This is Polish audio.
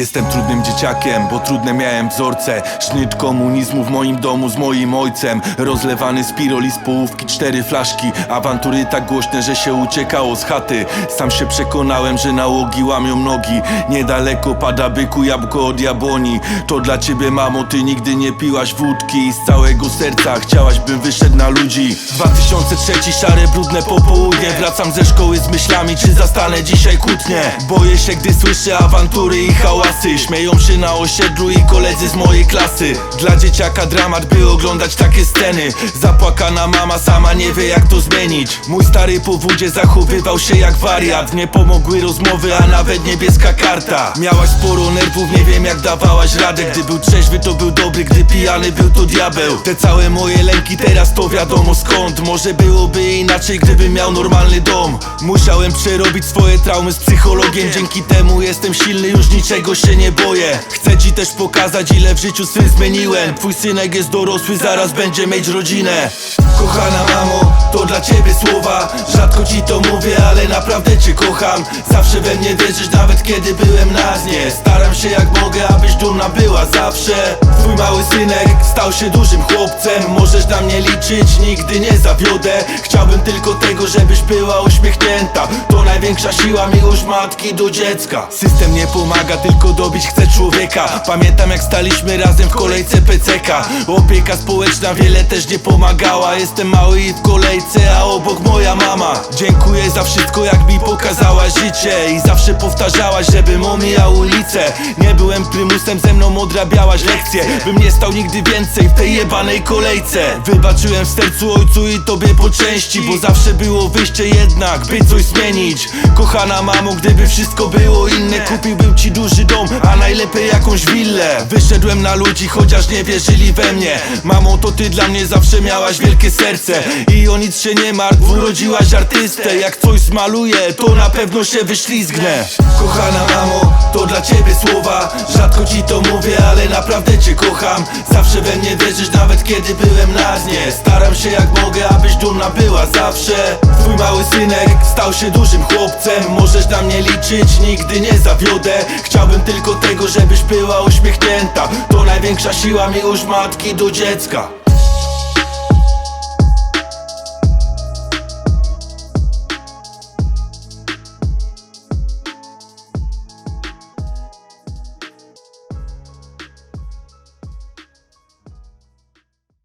Jestem trudnym dzieciakiem, bo trudne miałem wzorce. Sznyt komunizmu w moim domu z moim ojcem. Rozlewany z piroli z połówki, cztery flaszki. Awantury tak głośne, że się uciekało z chaty. Sam się przekonałem, że nałogi łamią nogi. Niedaleko pada byku jabłko od jabłoni. To dla ciebie mamo, ty nigdy nie piłaś wódki I z całego serca chciałaś bym wyszedł na ludzi. 2003 szare, brudne popołudnie. Wracam ze szkoły z myślami, czy zastanę dzisiaj kłótnie? Boję się, gdy słyszę awantury i hałasy Śmieją się na osiedlu i koledzy z mojej klasy. Dla dzieciaka dramat, by oglądać takie sceny. Zapłakana mama sama nie wie jak to zmienić. Mój stary po wódzie zachowywał się jak wariat. Nie pomogły rozmowy, a nawet niebieska karta. Miałaś sporo nerwów, nie wiem jak dawałaś radę. Gdy był trzeźwy to był dobry, gdy pijany był to diabeł. Te całe moje lęki teraz to wiadomo skąd. Może byłoby inaczej gdybym miał normalny dom. Musiałem przerobić swoje traumy z psychologiem. Dzięki temu jestem silny, już niczego się nie boję. Chcę ci też pokazać ile w życiu swym zmieniłem. Twój synek jest dorosły, zaraz będzie mieć rodzinę. Kochana mamo, to dla ciebie słowa. Rzadko ci to mówię, ale naprawdę cię kocham. Zawsze we mnie wierzysz, nawet kiedy byłem na dnie. Staram się jak mogę, abyś dumna była zawsze. Twój mały synek stał się dużym chłopcem. Możesz na mnie liczyć, nigdy nie zawiodę. Chciałbym tylko tego, żebyś była uśmiechnięta. To największa siła, miłość matki do dziecka. System nie pomaga, tylko dobić chce człowieka. Pamiętam jak staliśmy razem w kolejce PCK Opieka społeczna wiele też nie pomagała. Jestem mały i w kolejce, a obok moja mama. Dziękuję za wszystko jak mi pokazałaś życie. I zawsze powtarzałaś, żebym omijał ulicę. Nie byłem prymusem, ze mną odrabiałaś lekcje. Bym nie stał nigdy więcej w tej jebanej kolejce. Wybaczyłem w sercu ojcu i tobie po części Bo zawsze było wyjście jednak, by coś zmienić. Kochana mamo, gdyby wszystko było inne Kupiłbym ci duży dom, a najlepiej jakąś willę. Wyszedłem na ludzi, chociaż nie wierzyli we mnie. Mamo, to ty dla mnie zawsze miałaś wielkie serce. I o nic się nie martw, urodziłaś artystę Jak coś zmaluję, to na pewno się wyślizgnę. Kochana mamo, to dla ciebie słowa. Rzadko ci to mówię, ale naprawdę cię kocham. Zawsze we mnie wierzysz, nawet kiedy byłem na dnie. Staram się jak mogę, abyś dumna była zawsze. Twój mały synek stał się dużym chłopcem. Możesz na mnie liczyć, nigdy nie zawiodę. Chciałbym tylko tego, żebyś była uśmiechnięta. To największa siła, miłość matki do dziecka